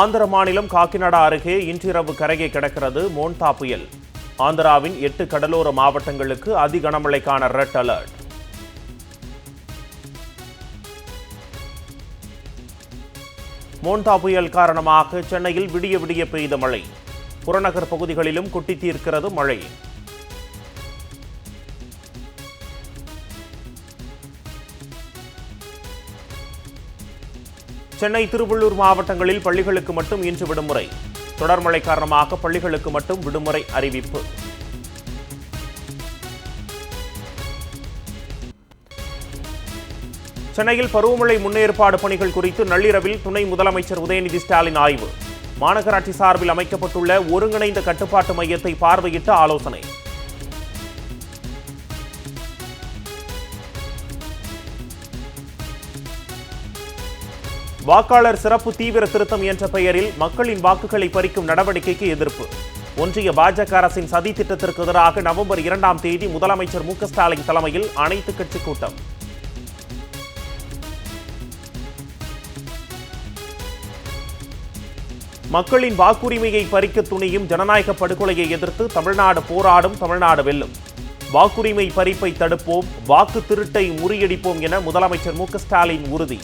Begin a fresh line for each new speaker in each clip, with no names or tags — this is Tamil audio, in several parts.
ஆந்திர மாநிலம் காக்கிநாடா அருகே இன்றிரவு கரையை கிடக்கிறது மோன்தா புயல். ஆந்திராவின் எட்டு கடலோர மாவட்டங்களுக்கு அதி கனமழைக்கான ரெட் அலர்ட். மோன்தா புயல் காரணமாக சென்னையில் விடிய விடிய பெய்த மழை. புறநகர் பகுதிகளிலும் கொட்டி தீர்க்கிறது மழை. சென்னை திருவள்ளூர் மாவட்டங்களில் பள்ளிகளுக்கு மட்டும் இன்று விடுமுறை. தொடர் மழை காரணமாக பள்ளிகளுக்கு மட்டும் விடுமுறை அறிவிப்பு. சென்னையில் பருவமழை முன்னேற்பாடு பணிகள் குறித்து நள்ளிரவில் துணை முதலமைச்சர் உதயநிதி ஸ்டாலின் ஆய்வு. மாநகராட்சி சார்பில் அமைக்கப்பட்டுள்ள ஒருங்கிணைந்த கட்டுப்பாட்டு மையத்தை பார்வையிட்டு ஆலோசனை. வாக்காளர் சிறப்பு தீவிர திருத்தம் என்ற பெயரில் மக்களின் வாக்குகளை பறிக்கும் நடவடிக்கைக்கு எதிர்ப்பு. ஒன்றிய பாஜக அரசின் சதி திட்டத்திற்கு எதிராக நவம்பர் இரண்டாம் தேதி முதலமைச்சர் மு ஸ்டாலின் தலைமையில் அனைத்து கட்சி கூட்டம். மக்களின் வாக்குரிமையை பறிக்க துணியும் ஜனநாயக படுகொலையை எதிர்த்து தமிழ்நாடு போராடும் தமிழ்நாடு வெல்லும். வாக்குரிமை பறிப்பை தடுப்போம் வாக்கு திருட்டை முறியடிப்போம் என முதலமைச்சர் மு ஸ்டாலின் உறுதி.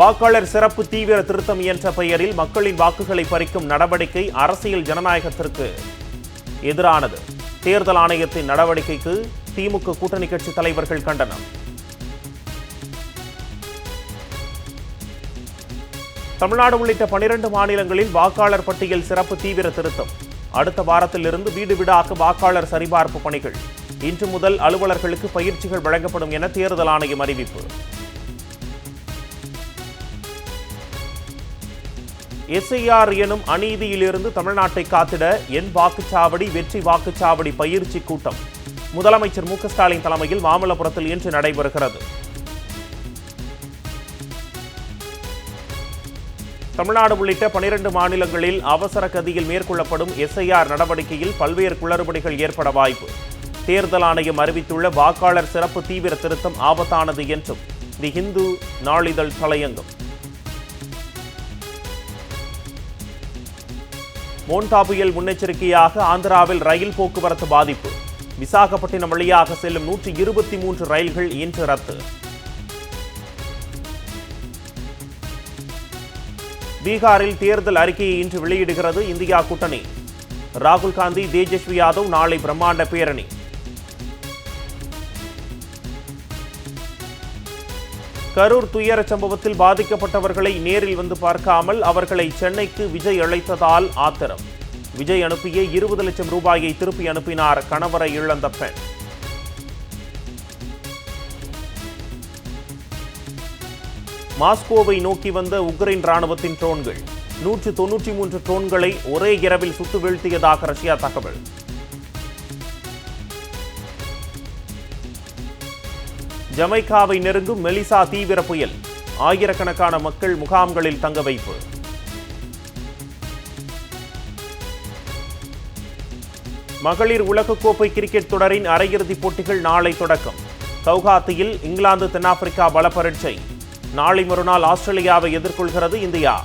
வாக்காளர் சிறப்பு தீவிர திருத்தம் என்ற பெயரில் மக்களின் வாக்குகளை பறிக்கும் நடவடிக்கை அரசியல் ஜனநாயகத்திற்கு எதிரானது. தேர்தல் ஆணையத்தின் நடவடிக்கைக்கு திமுக கூட்டணி கட்சி தலைவர்கள் கண்டனம். தமிழ்நாடு உள்ளிட்ட பனிரெண்டு மாநிலங்களில் வாக்காளர் பட்டியல் சிறப்பு தீவிர திருத்தம். அடுத்த வாரத்திலிருந்து வீடு வீடாக வாக்காளர் சரிபார்ப்பு பணிகள். இன்று முதல் அலுவலர்களுக்கு பயிற்சிகள் வழங்கப்படும் என தேர்தல் ஆணையம் அறிவிப்பு. எஸ்ஐஆர் எனும் அநீதியிலிருந்து தமிழ்நாட்டை காத்திட என் வாக்குச்சாவடி வெற்றி வாக்குச்சாவடி பயிற்சி கூட்டம். முதலமைச்சர் மு ஸ்டாலின் தலைமையில் மாமல்லபுரத்தில் இன்று நடைபெறுகிறது. தமிழ்நாடு உள்ளிட்ட பனிரெண்டு மாநிலங்களில் அவசர கதியில் மேற்கொள்ளப்படும் எஸ்ஐஆர் நடவடிக்கையில் பல்வேறு குளறுபடிகள் ஏற்பட வாய்ப்பு. தேர்தல் ஆணையம் அறிவித்துள்ள வாக்காளர் சிறப்பு தீவிர திருத்தம் ஆபத்தானது என்றும் தி ஹிந்து நாளிதழ் தலையங்கம். மோன்டா புயல் முன்னெச்சரிக்கையாக ஆந்திராவில் ரயில் போக்குவரத்து பாதிப்பு. விசாகப்பட்டினம் வழியாக செல்லும் நூற்றி இருபத்தி மூன்று ரயில்கள் இன்று ரத்து. பீகாரில் தேர்தல் அறிக்கையை இன்று வெளியிடுகிறது இந்தியா கூட்டணி. ராகுல் காந்தி தேஜஸ்வி யாதவ் நாளை பிரம்மாண்ட பேரணி. கரூர் துயர சம்பவத்தில் பாதிக்கப்பட்டவர்களை நேரில் வந்து பார்க்காமல் அவர்களை சென்னைக்கு விஜய் அழைத்ததால் ஆத்திரம். விஜய் அனுப்பிய இருபது லட்சம் ரூபாயை திருப்பி அனுப்பினார் கணவரை இழந்த பெண். மாஸ்கோவை நோக்கி வந்த உக்ரைன் ராணுவத்தின் ட்ரோன்கள். நூற்று தொன்னூற்றி மூன்று ட்ரோன்களை ஒரே இரவில் சுட்டு வீழ்த்தியதாக ரஷ்யா தகவல். ஜமைக்காவை நெருங்கும் மெலிசா தீவிர புயல். ஆயிரக்கணக்கான மக்கள் முகாம்களில் தங்க வைப்பு. மகளிர் உலகக்கோப்பை கிரிக்கெட் தொடரின் அரையிறுதிப் போட்டிகள் நாளை தொடக்கம். கவுகாத்தியில் இங்கிலாந்து தென்னாப்பிரிக்கா பலப்பரட்சை. நாளை மறுநாள் ஆஸ்திரேலியாவை எதிர்கொள்கிறது இந்தியா.